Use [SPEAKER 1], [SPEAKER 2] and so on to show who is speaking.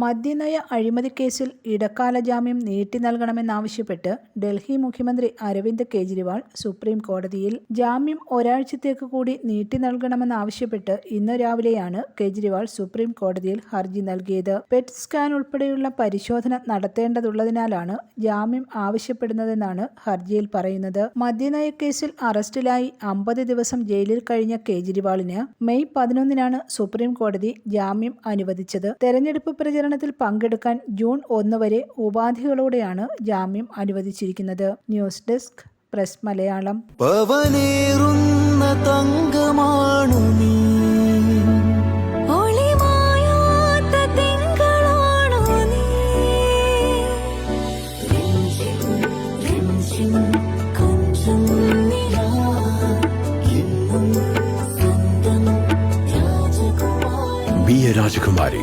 [SPEAKER 1] മദ്യനയ അഴിമതിക്കേസിൽ ഇടക്കാല ജാമ്യം നീട്ടി നൽകണമെന്നാവശ്യപ്പെട്ട് ഡൽഹി മുഖ്യമന്ത്രി അരവിന്ദ് കെജ്രിവാൾ സുപ്രീം കോടതിയിൽ ജാമ്യം ഒരാഴ്ചത്തേക്ക് കൂടി നീട്ടി നൽകണമെന്നാവശ്യപ്പെട്ട് ഇന്ന് രാവിലെയാണ് കെജ്രിവാൾ സുപ്രീം കോടതിയിൽ ഹർജി നൽകിയത്. പെറ്റ് സ്കാൻ ഉൾപ്പെടെയുള്ള പരിശോധന നടത്തേണ്ടതുള്ളതിനാലാണ് ജാമ്യം ആവശ്യപ്പെടുന്നതെന്നാണ് ഹർജിയിൽ പറയുന്നത്. മദ്യനയ കേസിൽ അറസ്റ്റിലായി അമ്പത് ദിവസം ജയിലിൽ കഴിഞ്ഞ കെജ്രിവാളിന് മെയ് പതിനൊന്നിനാണ് സുപ്രീം കോടതി ജാമ്യം അനുവദിച്ചത്. തെരഞ്ഞെടുപ്പ് പ്രചരണത്തിൽ പങ്കെടുക്കാൻ ജൂൺ ഒന്ന് വരെ ഉപാധികളോടെയാണ് ജാമ്യം അനുവദിച്ചിരിക്കുന്നത് ന്യൂസ് ഡെസ്ക് പ്രസ് മലയാളം
[SPEAKER 2] തങ്കമാണു നീ
[SPEAKER 3] Rajakumari